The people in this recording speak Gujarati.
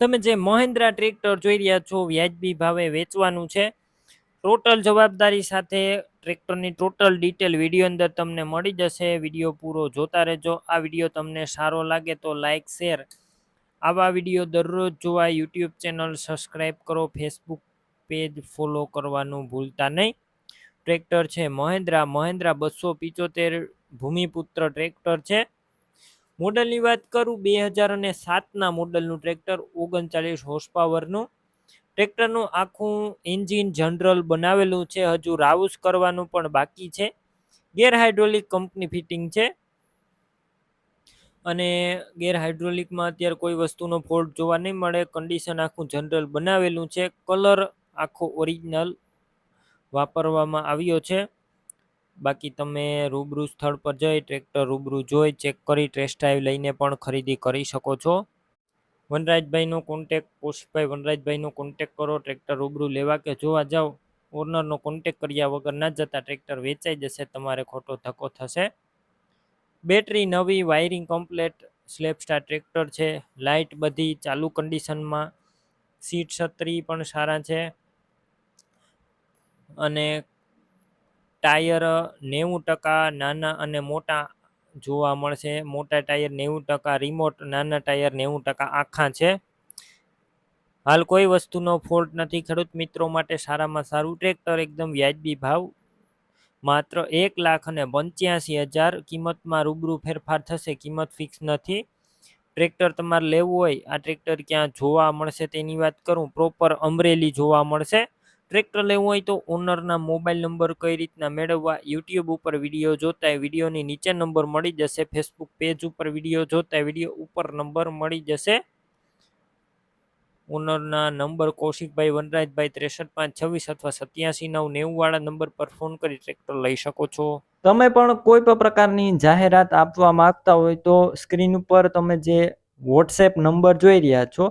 તમે જે મહિન્દ્રા ટ્રેક્ટર જોઈ રહ્યા છો, વ્યાજબી ભાવે વેચવાનું છે. ટોટલ જવાબદારી સાથે ટ્રેક્ટરની ટોટલ ડિટેલ વીડિયો અંદર તમને મળી જશે. વીડિયો પૂરો જોતા રહેજો. આ વીડિયો તમને સારો લાગે તો લાઇક શેર. આવા વીડિયો દરરોજ જોવા યુટ્યુબ ચેનલ સબસ્ક્રાઈબ કરો. ફેસબુક પેજ ફોલો કરવાનું ભૂલતા નહીં. ટ્રેક્ટર છે મહેન્દ્રા. મહેન્દ્રા બસો પિચોતેર ભૂમિપુત્ર ટ્રેક્ટર છે. મોડલની વાત કરું, બે હજાર અને સાતના મોડલનું ટ્રેક્ટર ઓગણચાલીસ હોર્સ પાવરનું ટ્રેક્ટરનું આખું એન્જિન જનરલ બનાવેલું છે, હજુ રાઉસ કરવાનું પણ બાકી છે. ગેર હાઇડ્રોલિક કંપની ફિટિંગ છે. અને ગેર હાઇડ્રોલિકમાં અત્યારે કોઈ વસ્તુનો ફોલ્ટ જોવા નહીં મળે, કન્ડિશન આખું જનરલ બનાવેલું છે. કલર આખો ઓરિજિનલ વાપરવામાં આવ્યો છે. બાકી તમે રૂબરૂ સ્થળ પર જઈ, ટ્રેક્ટર રૂબરૂ જોઈ, ચેક કરી ટેસ્ટ ડ્રાઈવ લઈને પણ ખરીદી કરી શકો છો. વનરાજભાઈનો કોન્ટેક કૌશિકભાઈ વનરાજભાઈનો કોન્ટેક કરો, ટ્રેક્ટર રૂબરૂ લેવા કે જોવા જાઓ. ઓનરનો કોન્ટેક કર્યા વગર ના જતા ટ્રેક્ટર વેચાઈ જશે, તમારે ખોટો ધક્કો થશે. બેટરી નવી વાયરિંગ કમ્પ્લેટ સ્લેપસ્ટાર ટ્રેક્ટર છે, લાઇટ બધી ચાલુ કન્ડિશનમાં સીટ છત્રી પણ સારા છે. અને ટાયર નેવું ટકા નાના અને મોટા જોવા મળશે. મોટા ટાયર નેવું ટકા, રિમોટ નાના ટાયર નેવું ટકા આખા છે. હાલ કોઈ વસ્તુનો ફોલ્ટ નથી. ખેડૂત મિત્રો માટે સારામાં સારું. ટ્રેક્ટર એકદમ વ્યાજબી ભાવ. માત્ર એક લાખ અને પંચ્યાસી હજાર કિંમતમાં રૂબરૂ ફેરફાર થશે. કિંમત ફિક્સ નથી. ટ્રેક્ટર તમારે લેવું હોય, આ ટ્રેક્ટર ક્યાં જોવા મળશે તેની વાત કરું. પ્રોપર અમરેલી જોવા મળશે. ટ્રેક્ટર લેવું હોય તો ઓનરના મોબાઈલ નંબર કઈ રીતના મેળવવા, યુટ્યુબ ઉપર વીડિયો જોતા વિડીયોની નીચે નંબર મળી જશે, ફેસબુક પેજ ઉપર વીડિયો જોતા વીડિયો ઉપર નંબર મળી જશે. ઓનરના નંબર કૌશિકભાઈ, વનરાજભાઈ ત્રેસઠ પાંચ છવ્વીસ અથવા સત્યાસી નવ નેવું વાળા નંબર પર ફોન કરી ટ્રેક્ટર લઈ શકો છો. તમે પણ કોઈ પણ પ્રકારની જાહેરાત આપવા માંગતા હોય તો સ્ક્રીન ઉપર તમે જે વોટ્સએપ નંબર જોઈ રહ્યા છો